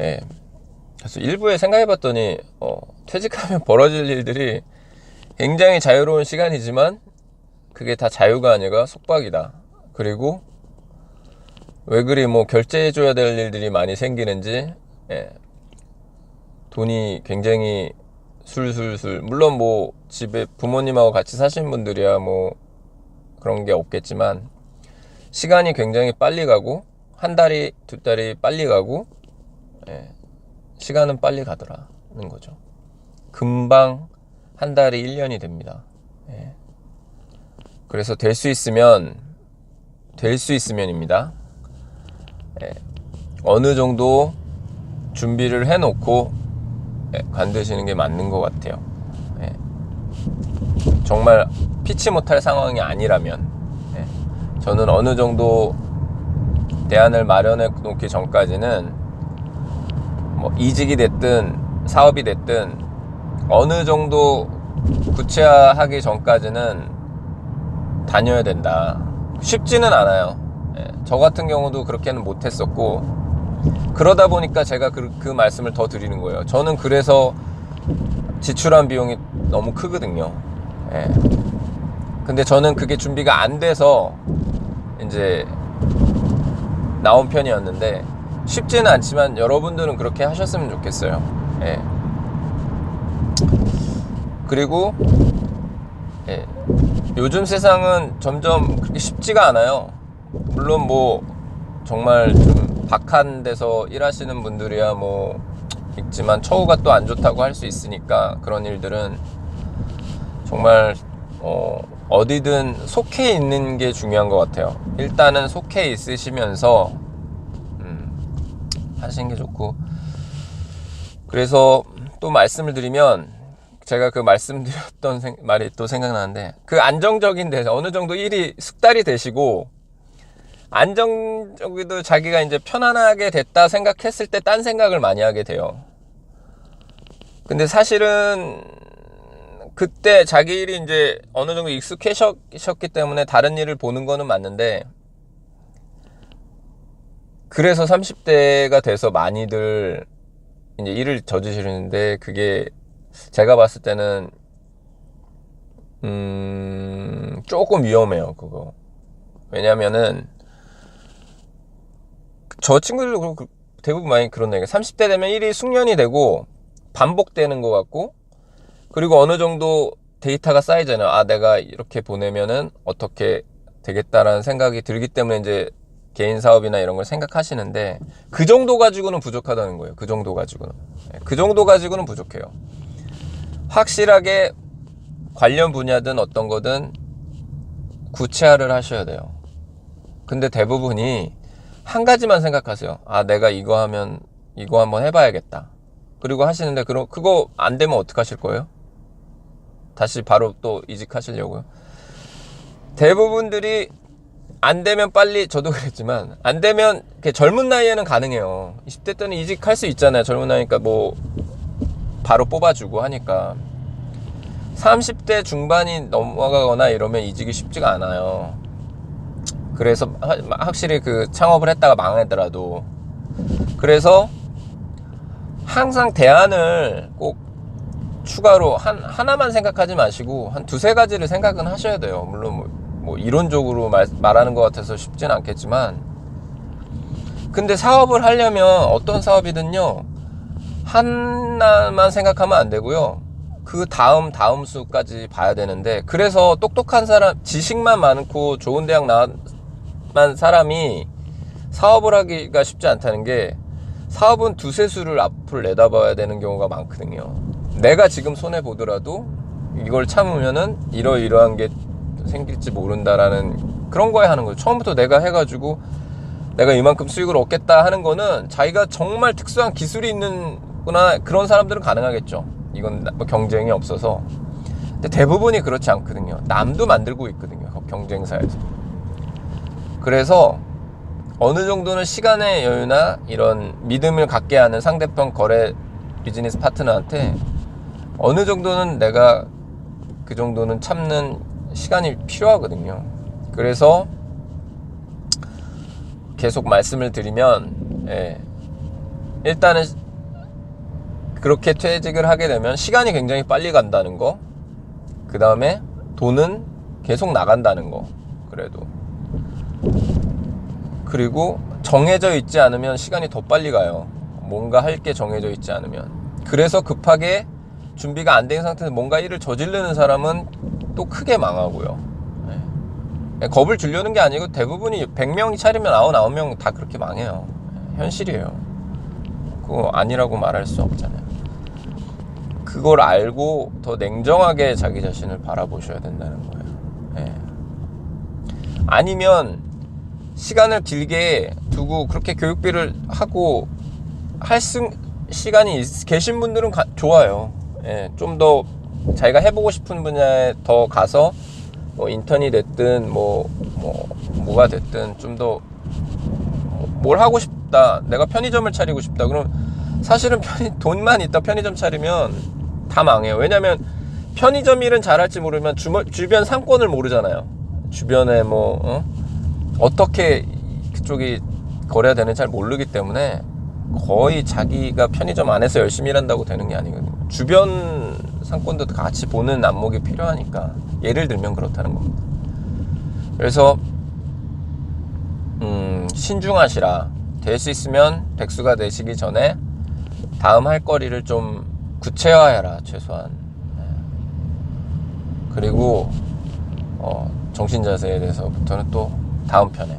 예. 그래서 일부에 생각해봤더니 어, 퇴직하면 벌어질 일들이 굉장히 자유로운 시간이지만 그게 다 자유가 아니라 속박이다. 그리고 왜 그리 뭐 결제해줘야 될 일들이 많이 생기는지 예. 돈이 굉장히 술술술 물론 뭐 집에 부모님하고 같이 사신 분들이야 뭐 그런 게 없겠지만 시간이 굉장히 빨리 가고 한 달이 두 달이 빨리 가고 예, 시간은 빨리 가더라는 거죠. 금방 한 달이 1년이 됩니다. 예. 그래서 될 수 있으면 될 수 있으면입니다. 예, 어느 정도 준비를 해놓고 예, 관두시는 게 맞는 것 같아요. 예. 정말 피치 못할 상황이 아니라면 예, 저는 어느 정도 대안을 마련해 놓기 전까지는 뭐 이직이 됐든 사업이 됐든 어느 정도 구체화하기 전까지는 다녀야 된다. 쉽지는 않아요. 예, 저 같은 경우도 그렇게는 못했었고 그러다 보니까 제가 그, 그 말씀을 더 드리는 거예요. 저는 그래서 지출한 비용이 너무 크거든요. 예. 근데 저는 그게 준비가 안 돼서 이제 나온 편이었는데 쉽지는 않지만 여러분들은 그렇게 하셨으면 좋겠어요. 예. 그리고 예. 요즘 세상은 점점 그렇게 쉽지가 않아요. 물론 뭐 정말 좀 박한 데서 일하시는 분들이야 뭐 있지만 처우가 또 안 좋다고 할 수 있으니까 그런 일들은 정말 어, 어디든 속해 있는 게 중요한 것 같아요. 일단은 속해 있으시면서 음, 하시는 게 좋고 그래서 또 말씀을 드리면 제가 그 말씀드렸던 생- 말이 또 생각나는데 그 안정적인 데서 어느 정도 일이 숙달이 되시고 안정적이도 자기가 이제 편안하게 됐다 생각했을 때 딴 생각을 많이 하게 돼요. 근데 사실은 그때 자기 일이 이제 어느 정도 익숙해졌기 때문에 다른 일을 보는 거는 맞는데 그래서 30대가 돼서 많이들 이제 일을 저지르는데 그게 제가 봤을 때는 음 조금 위험해요 그거. 왜냐면은 저 친구들도 그렇고 대부분 많이 그런 얘기 30대 되면 일이 숙련이 되고 반복되는 것 같고 그리고 어느 정도 데이터가 쌓이잖아요. 아 내가 이렇게 보내면은 어떻게 되겠다라는 생각이 들기 때문에 이제 개인 사업이나 이런 걸 생각하시는데 그 정도 가지고는 부족하다는 거예요 그 정도 가지고는 예, 그 정도 가지고는 부족해요 확실하게 관련 분야든 어떤 거든 구체화를 하셔야 돼요 근데 대부분이 한 가지만 생각하세요. 아, 내가 이거 하면 이거 한번 해봐야겠다. 그리고 하시는데 그럼 그거 안 되면 어떻게 하실 거예요? 다시 바로 또 이직하시려고요? 대부분들이 안 되면 빨리 저도 그랬지만 안 되면 젊은 나이에는 가능해요. 20대 때는 이직할 수 있잖아요. 젊은 나이니까 뭐 바로 뽑아주고 하니까 30대 중반이 넘어가거나 이러면 이직이 쉽지가 않아요. 그래서 하- 확실히 그 창업을 했다가 망하더라도 그래서 항상 대안을 꼭 추가로 한 하나만 생각하지 마시고 한 두세 가지를 생각은 하셔야 돼요. 물론 뭐, 뭐 이론적으로 말, 말하는 것 같아서 쉽진 않겠지만 근데 사업을 하려면 어떤 사업이든요 하나만 생각하면 안 되고요. 그 다음 다음 수까지 봐야 되는데 그래서 똑똑한 사람 지식만 많고 좋은 대학 나만 사람이 사업을 하기가 쉽지 않다는 게 사업은 두세 수를 앞을 내다봐야 되는 경우가 많거든요. 내가 지금 손해 보더라도 이걸 참으면은 이러이러한 게 생길지 모른다라는 그런 거에 하는 거예요. 처음부터 내가 해가지고 내가 이만큼 수익을 얻겠다 하는 거는 자기가 정말 특수한 기술이 있는구나 그런 사람들은 가능하겠죠. 이건 뭐 경쟁이 없어서. 근데 대부분이 그렇지 않거든요. 남도 만들고 있거든요. 그 경쟁사에서. 그래서 어느 정도는 시간의 여유나 이런 믿음을 갖게 하는 상대편 거래 비즈니스 파트너한테 어느 정도는 내가 그 정도는 참는 시간이 필요하거든요. 그래서 계속 말씀을 드리면 예, 일단은 그렇게 퇴직을 하게 되면 시간이 굉장히 빨리 간다는 거. 그 다음에 돈은 계속 나간다는 거. 그래도. 그리고 정해져 있지 않으면 시간이 더 빨리 가요. 뭔가 할 게 정해져 있지 않으면. 그래서 급하게 준비가 안 된 상태에서 뭔가 일을 저지르는 사람은 또 크게 망하고요. 네. 겁을 주려는 게 아니고 대부분이 100명이 차리면 99명 다 그렇게 망해요. 네, 현실이에요. 그거 아니라고 말할 수 없잖아요. 그걸 알고 더 냉정하게 자기 자신을 바라보셔야 된다는 거예요. 예. 아니면 시간을 길게 두고 그렇게 교육비를 하고 할 수, 시간이 있- 계신 분들은 가- 좋아요. 예, 좀 더 자기가 해보고 싶은 분야에 더 가서 뭐 인턴이 됐든 뭐, 뭐, 뭐가 됐든 좀 더 뭘 하고 싶다. 내가 편의점을 차리고 싶다. 그럼 사실은 편의, 돈만 있다 편의점 차리면 다 망해요. 왜냐면 편의점 일은 잘할지 모르면 주, 주변 상권을 모르잖아요. 주변에 뭐, 어? 어떻게 그쪽이 거래가 되는지 잘 모르기 때문에 거의 자기가 편의점 안에서 열심히 일한다고 되는 게 아니거든요. 주변 상권도 같이 보는 안목이 필요하니까 예를 들면 그렇다는 겁니다. 그래서 음, 신중하시라. 될 수 있으면 백수가 되시기 전에 다음 할 거리를 좀 구체화해라 최소한. 네. 그리고 어, 정신 자세에 대해서부터는 또 다음 편에